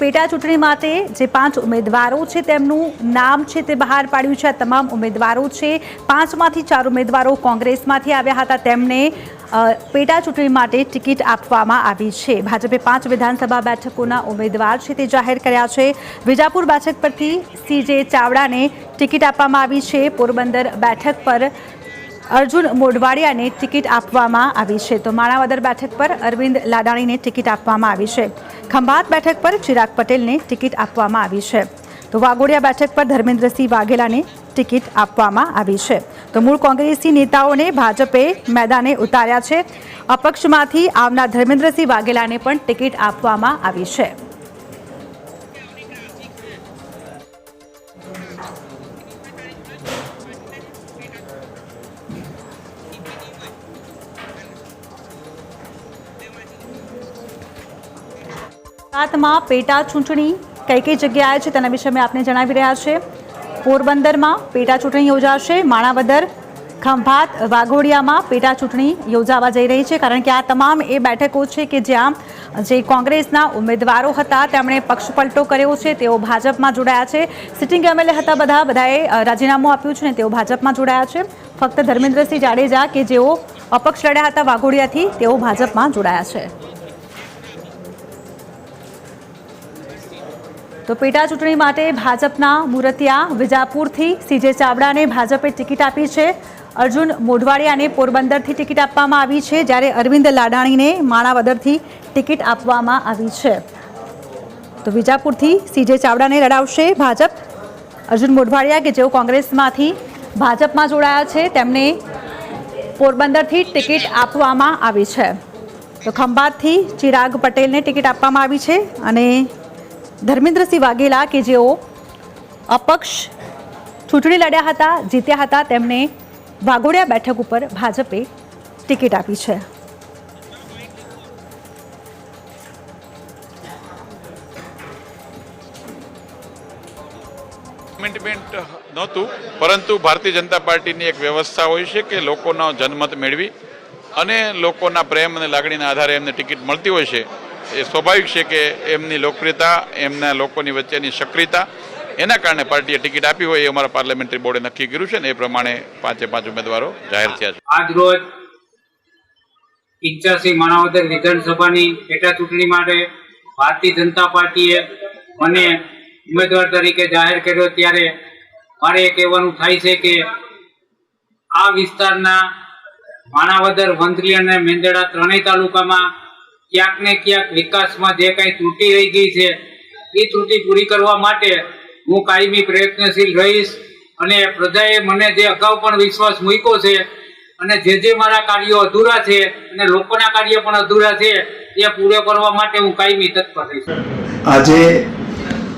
પેટા ચૂંટણી માટે જે પાંચ ઉમેદવારો છે તેમનું નામ છે તે બહાર પાડ્યું છે. આ તમામ ઉમેદવારો છે, પાંચમાંથી ચાર ઉમેદવારો કોંગ્રેસમાંથી આવ્યા હતા. તેમને પેટા ચૂંટણી માટે ટિકિટ આપવામાં આવી છે. ભાજપે પાંચ વિધાનસભા બેઠકોના ઉમેદવાર છે તે જાહેર કર્યા છે. વિજાપુર બેઠક પરથી સીજે ચાવડાને ટિકિટ આપવામાં આવી છે. પોરબંદર બેઠક પર અર્જુન મોઢવાડિયાને ટિકિટ આપવામાં આવી છે. તો માણાવદર બેઠક પર અરવિંદ લાડાણીને ટિકિટ આપવામાં આવી છે. ખંભાત બેઠક પર ચિરાગ પટેલને ટિકિટ આપવામાં આવી છે. તો વાઘોડિયા બેઠક પર ધર્મેન્દ્રસિંહ વાઘેલાને ટિકિટ આપવામાં આવી છે. તો મૂળ કોંગ્રેસી નેતાઓને ભાજપે મેદાને ઉતાર્યા છે. અપક્ષમાંથી આવનાર ધર્મેન્દ્રસિંહ વાઘેલાને પણ ટિકિટ આપવામાં આવી છે. ગુજરાતમાં પેટા ચૂંટણી કઈ કઈ જગ્યાએ છે તેના વિશે અમે આપને જણાવી રહ્યા છે પોરબંદરમાં પેટા ચૂંટણી યોજાશે. માણાવદર, ખંભાત, વાઘોડિયામાં પેટા ચૂંટણી યોજાવા જઈ રહી છે. કારણ કે આ તમામ એ બેઠકો છે કે જ્યાં જે કોંગ્રેસના ઉમેદવારો હતા, તેમણે પક્ષપલટો કર્યો છે. તેઓ ભાજપમાં જોડાયા છે. સિટિંગ એમએલએ હતા બધા, બધાએ રાજીનામું આપ્યું છે ને તેઓ ભાજપમાં જોડાયા છે. ફક્ત ધર્મેન્દ્રસિંહ જાડેજા કે જેઓ અપક્ષ લડ્યા હતા વાઘોડિયાથી, તેઓ ભાજપમાં જોડાયા છે. તો પેટા ચૂંટણી માટે ભાજપના મુરતિયા વિજાપુરથી સીજે ચાવડાને ભાજપે ટિકિટ આપી છે. અર્જુન મોઢવાડિયાને પોરબંદરથી ટિકિટ આપવામાં આવી છે, જ્યારે અરવિંદ લાડાણીને માણાવદરથી ટિકિટ આપવામાં આવી છે. તો વિજાપુરથી સીજે ચાવડાને લડાવશે ભાજપ. અર્જુન મોઢવાડિયા કે જેઓ કોંગ્રેસમાંથી ભાજપમાં જોડાયા છે, તેમને પોરબંદરથી ટિકિટ આપવામાં આવી છે. તો ખંભાતથી ચિરાગ પટેલને ટિકિટ આપવામાં આવી છે અને ધર્મેન્દ્રસિંહ વાઘેલા કે જેઓ અપક્ષ ચૂંટણી લડ્યા હતા, જીત્યા હતા તેમને વાઘોડિયા બેઠક ઉપર ભાજપે ટિકિટ આપી છે. કમિટમેન્ટ નહોતું, પરંતુ ભારતીય જનતા પાર્ટીની એક વ્યવસ્થા હોય છે કે લોકોનો જનમત મેળવી અને લોકોના પ્રેમ અને લાગણીના આધારે એમને ટિકિટ મળતી હોય છે. એ સ્વાભાવિક છે કે એમની લોકપ્રિયતા, એમના લોકોની વચ્ચેની સક્રિયતા, એના કારણે પાર્ટીએ ટિકિટ આપી હોય એ અમારા પાર્લામેન્ટરી બોર્ડે નક્કી કર્યું છે ને એ પ્રમાણે પાંચે પાંચ ઉમેદવારો જાહેર થયા છે. આજ રોજ પિંચાસી માણાવદર વિધાનસભાની પેટા ચૂંટણી માટે ભારતીય જનતા પાર્ટીએ મને ઉમેદવાર તરીકે જાહેર કર્યો ત્યારે મારે એ કહેવાનું થાય છે કે આ વિસ્તારના માણાવદર, વંથલી અને મેંદડા ત્રણેય તાલુકામાં ક્યાંક ને ક્યાંક વિકાસમાં જે કાંઈ ત્રુટી રહી ગઈ છે, એ ત્રુટી પૂરી કરવા માટે હું કાયમી પ્રયત્નશીલ રહીશ અને પ્રજાએ મને જે અગાઉ પણ વિશ્વાસ મૂક્યો છે અને જે જે મારા કાર્યો અધૂરા છે અને લોકોના કાર્ય પણ અધૂરા છે, એ પૂરો કરવા માટે હું કાયમી તત્પર રહીશ. આજે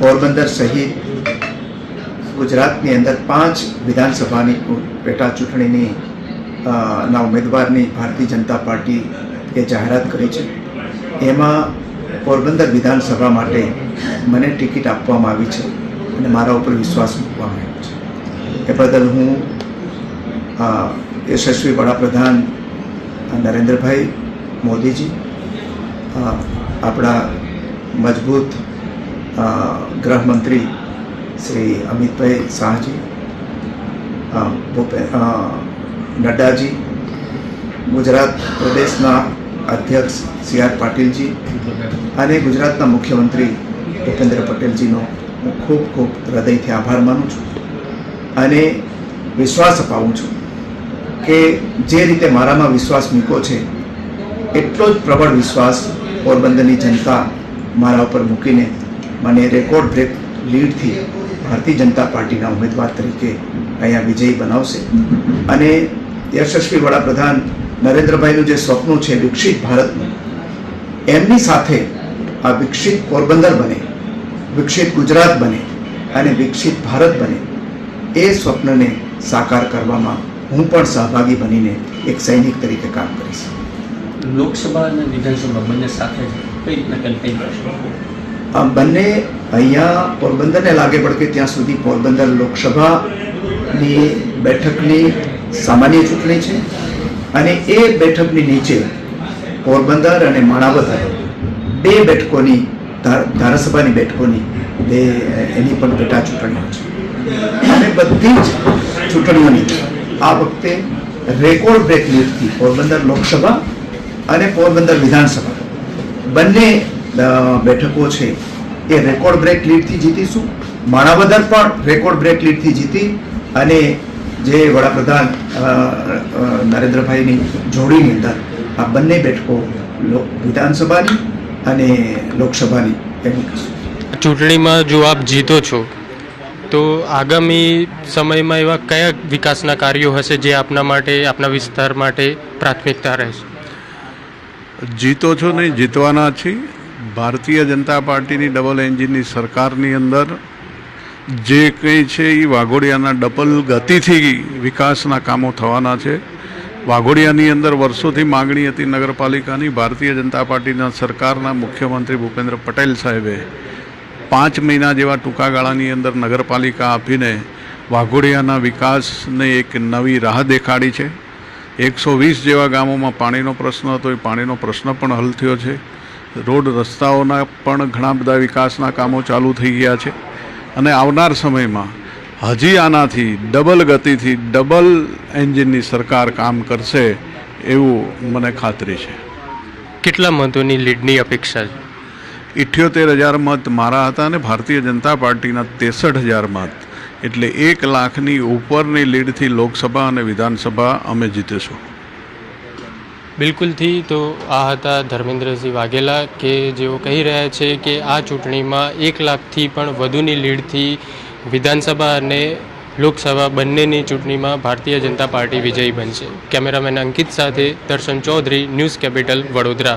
પોરબંદર સહિત ગુજરાતની અંદર પાંચ વિધાનસભાની પેટા ચૂંટણીની ના ઉમેદવારની ભારતીય જનતા પાર્ટી એ જાહેરાત કરી છે. એમાં પોરબંદર વિધાનસભા માટે મને ટિકિટ આપવામાં આવી છે અને મારા ઉપર વિશ્વાસ મૂકવામાં આવ્યો છે. એ બદલ હું યશસ્વી વડાપ્રધાન નરેન્દ્રભાઈ મોદીજી આપણા મજબૂત ગૃહમંત્રી શ્રી અમિતભાઈ શાહજી ભૂપે નડ્ડાજી, ગુજરાત પ્રદેશના અધ્યક્ષ સી આર પાટીલજી અને ગુજરાતના મુખ્યમંત્રી ભૂપેન્દ્ર પટેલજીનો હું ખૂબ ખૂબ હૃદયથી આભાર માનું છું અને વિશ્વાસ અપાવું છું કે જે રીતે મારામાં વિશ્વાસ મૂક્યો છે, એટલો જ પ્રબળ વિશ્વાસ પોરબંદરની જનતા મારા ઉપર મૂકીને મને રેકોર્ડ બ્રેક લીડથી ભારતીય જનતા પાર્ટીના ઉમેદવાર તરીકે અહીંયા વિજયી બનાવશે. અને યશસ્વી વડાપ્રધાન નરેન્દ્રભાઈનું જે સ્વપ્ન છે વિકસિત ભારતનું એમની સાથે આ વિકસિત પોરબંદર બને વિકસિત ગુજરાત બને અને વિકસિત ભારત બને એ સ્વપ્નને સાકાર કરવામાં હું પણ સહભાગી બનીને એક સૈનિક તરીકે કામ કરીશ. લોકસભા અને વિધાનસભા બંને સાથે કઈ રીતના કેમ્પેઇન કરશો આ બંને અહીંયા પોરબંદરને લાગે પડકે ત્યાં સુધી પોરબંદર લોકસભાની બેઠકની સામાન્ય ચૂંટણી છે. અને એ બેઠકની નીચે પોરબંદર અને માણાવદર બે બેઠકોની ધાર- ધારાસભાની બેઠકોની તે એની પણ પેટા ચૂંટણીઓ છે. અને બધી જ ચૂંટણીઓની આ વખતે રેકોર્ડ બ્રેક લીડથી પોરબંદર લોકસભા અને પોરબંદર વિધાનસભા બંને બેઠકો છે એ રેકોર્ડ બ્રેક લીડથી જીતીશું. માણાવદર પણ રેકોર્ડ બ્રેક લીડથી જીતી અને જે વડાપ્રધાન નરેન્દ્રભાઈની જોડીની અંદર આ બંને બેઠકો વિધાનસભાની અને લોકસભાની એમ ચૂંટણીમાં જો આપ જીતો છો તો આગામી સમયમાં એવા કયા વિકાસના કાર્યો હશે જે આપના માટે આપના વિસ્તાર માટે પ્રાથમિકતા રહેશે? જીતો છો નહીં જીતવાના છીએ. ભારતીય જનતા પાર્ટીની ડબલ એન્જિનની સરકારની અંદર જે કંઈ છે એ વાઘોડિયાના ડબલ ગતિથી વિકાસના કામો થવાના છે. વાઘોડિયાની અંદર વર્ષોથી માગણી હતી નગરપાલિકાની, ભારતીય જનતા પાર્ટીના સરકારના મુખ્યમંત્રી ભૂપેન્દ્ર પટેલ સાહેબે પાંચ મહિના જેવા ટૂંકા ગાળાની અંદર નગરપાલિકા આપીને વાઘોડિયાના વિકાસને એક નવી રાહ દેખાડી છે. એકસો વીસ જેવા ગામોમાં પાણીનો પ્રશ્ન હતો, એ પાણીનો પ્રશ્ન પણ હલ થયો છે. રોડ રસ્તાઓના પણ ઘણા બધા વિકાસના કામો ચાલુ થઈ ગયા છે. અને આવનાર સમયમાં હજી આનાથી ડબલ ગતિથી ડબલ એન્જિનની સરકાર કામ કરશે એવું મને ખાતરી છે. કેટલા મતોની લીડની અપેક્ષા છે? ઇઠ્યોતેર હજાર મત મારા હતા અને ભારતીય જનતા પાર્ટીના ત્રેસઠ હજાર મત. એટલે એક લાખની ઉપરની લીડથી લોકસભા અને વિધાનસભા અમે જીતીશું. બિલકુલથી તો આ હતા ધર્મેન્દ્રસિંહ વાઘેલા કે જેઓ કહી રહ્યા છે કે આ ચૂંટણીમાં એક લાખથી પણ વધુની લીડથી વિધાનસભા અને લોકસભા બંનેની ચૂંટણીમાં ભારતીય જનતા પાર્ટી વિજયી બનશે. કેમેરામેન અંકિત સાથે દર્શન ચૌધરી, ન્યૂઝ કેપિટલ વડોદરા.